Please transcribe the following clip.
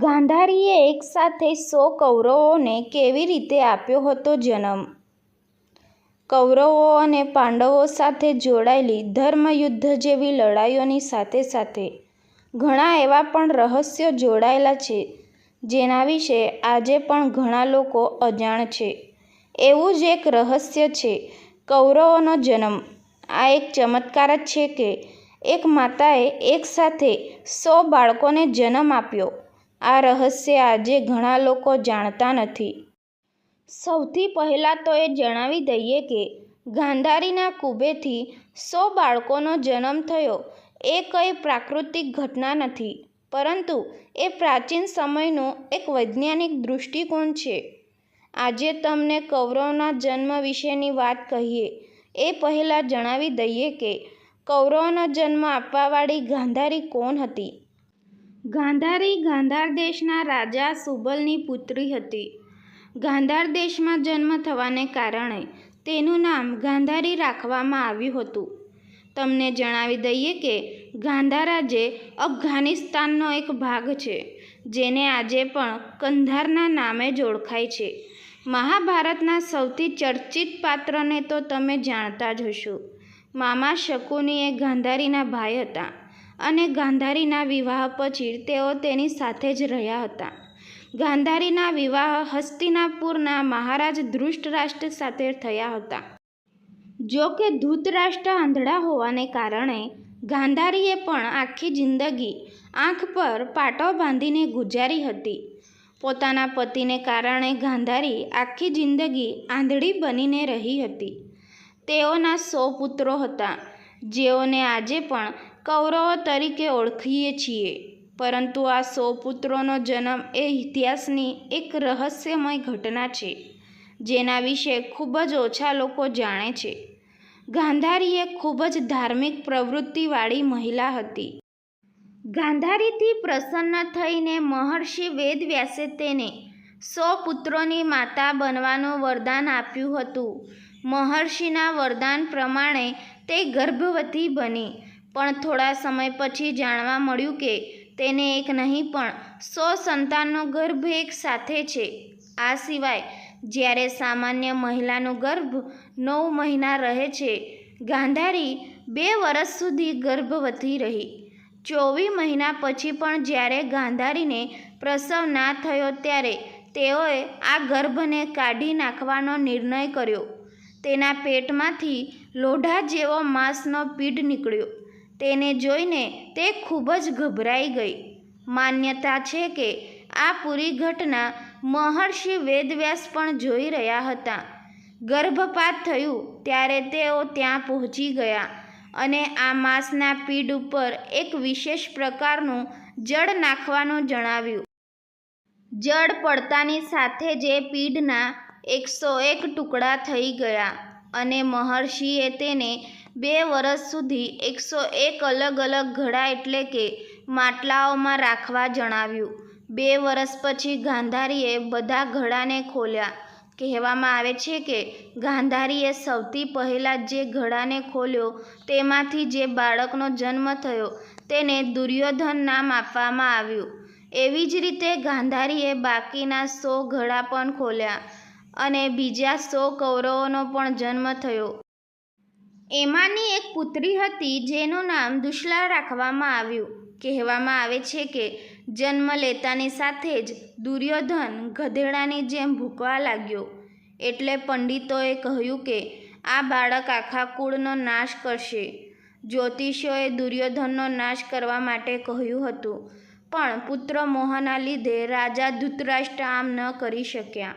ગાંધારીએ એકસાથે સો કૌરવોને કેવી રીતે આપ્યો હતો જન્મ? કૌરવો અને પાંડવો સાથે જોડાયેલી ધર્મયુદ્ધ જેવી લડાઈઓની સાથે સાથે ઘણા એવા પણ રહસ્યો જોડાયેલા છે, જેના વિશે આજે પણ ઘણા લોકો અજાણ છે. એવું જ એક રહસ્ય છે કૌરવોનો જન્મ. આ એક ચમત્કાર જ છે કે એક માતાએ એકસાથે સો બાળકોને જન્મ આપ્યો. આ રહસ્ય આજે ઘણા લોકો જાણતા નથી. સૌથી પહેલાં તો એ જણાવી દઈએ કે ગાંધારીના કુબેથી સો બાળકોનો જન્મ થયો. એ કંઈ પ્રાકૃતિક ઘટના નથી, પરંતુ એ પ્રાચીન સમયનો એક વૈજ્ઞાનિક દૃષ્ટિકોણ છે. આજે તમને કૌરવના જન્મ વિશેની વાત કહીએ, એ પહેલાં જણાવી દઈએ કે કૌરવનો જન્મ આપવાવાળી ગાંધારી કોણ હતી? ગાંધારી ગાંધાર દેશના રાજા સુબલની પુત્રી હતી. ગાંધાર દેશમાં જન્મ થવાને કારણે તેનું નામ ગાંધારી રાખવામાં આવ્યું હતું. તમને જણાવી દઈએ કે ગાંધાર આજે અફઘાનિસ્તાનનો એક ભાગ છે, જેને આજે પણ કંધારના નામે જ ઓળખાય છે. મહાભારતના સૌથી ચર્ચિત પાત્રને તો તમે જાણતા જ હશો. મામા શકુની એ ગાંધારીના ભાઈ હતા. અને ગાંધારીના વિવાહ પછી તેઓ તેની સાથે જ રહ્યા હતા. ગાંધારીના વિવાહ હસ્તિનાપુરના મહારાજ ધૃષ્ટરાષ્ટ્ર સાથે થયા હતા. જો કે ધૃતરાષ્ટ્ર આંધળા હોવાને કારણે ગાંધારીએ પણ આખી જિંદગી આંખ પર પાટો બાંધીને ગુજારી હતી. પોતાના પતિને કારણે ગાંધારી આખી જિંદગી આંધળી બનીને રહી હતી. તેઓના સો પુત્રો હતા. જેઓને આજે પણ કૌરવો તરીકે ઓળખીએ છીએ, પરંતુ આ સો પુત્રોનો જન્મ એ ઇતિહાસની એક રહસ્યમય ઘટના છે, જેના વિશે ખૂબ જ ઓછા લોકો જાણે છે. ગાંધારી એક ખૂબ જ ધાર્મિક પ્રવૃત્તિવાળી મહિલા હતી. ગાંધારીથી પ્રસન્ન થઈને મહર્ષિ વેદવ્યાસે તેને સો પુત્રોની માતા બનવાનું વરદાન આપ્યું હતું. મહર્ષિના વરદાન પ્રમાણે તે ગર્ભવતી બની પણ થોડા સમય પછી જાણવા મળ્યું કે તેને એક નહીં પણ સો સંતાનનો ગર્ભ એક સાથે છે. આ સિવાય, જ્યારે સામાન્ય મહિલાનો ગર્ભ નવ મહિના રહે છે, ગાંધારી બે વર્ષ સુધી ગર્ભવતી રહી. ચોવીસ મહિના પછી પણ જ્યારે ગાંધારીને પ્રસવ ના થયો ત્યારે તેઓએ આ ગર્ભને કાઢી નાખવાનો નિર્ણય કર્યો. તેના પેટમાંથી લોઢા જેવો માંસનો પીડ નીકળ્યો. તેને જોઈને તે ખૂબ જ ગભરાઈ ગઈ. માન્યતા છે કે આ પૂરી ઘટના મહર્ષિ વેદવ્યાસ પણ જોઈ રહ્યા હતા. ગર્ભપાત થયું ત્યારે તેઓ ત્યાં પહોંચી ગયા અને આ માંસના પીડ ઉપર એક વિશેષ પ્રકારનું જળ નાખવાનું જણાવ્યું. જળ પડતાની સાથે જે પીઢના એકસો એક ટુકડા થઈ ગયા અને મહર્ષિએ તેને બે વર્ષ સુધી એકસો એક અલગ અલગ ઘડા એટલે કે માટલાઓમાં રાખવા જણાવ્યું. બે વર્ષ પછી ગાંધારીએ બધા ઘડાને ખોલ્યા. કહેવામાં આવે છે કે ગાંધારીએ સૌથી પહેલાં જે ઘડાને ખોલ્યો તેમાંથી જે બાળકનો જન્મ થયો તેને દુર્યોધન નામ આપવામાં આવ્યું. એવી જ રીતે ગાંધારીએ બાકીના સો ઘડા પણ ખોલ્યા અને બીજા સો કૌરવોનો પણ જન્મ થયો. એમાંની એક પુત્રી હતી જેનું નામ દુશ્લા રાખવામાં આવ્યું. કહેવામાં આવે છે કે જન્મ લેતાની સાથે જ દુર્યોધન ગધેડાની જેમ ભૂકવા લાગ્યો. એટલે પંડિતોએ કહ્યું કે આ બાળક આખા કુળનો નાશ કરશે. જ્યોતિષોએ દુર્યોધનનો નાશ કરવા માટે કહ્યું હતું. પણ પુત્ર મોહના લીધે રાજા ધૃતરાષ્ટ્ર આમ ન કરી શક્યા.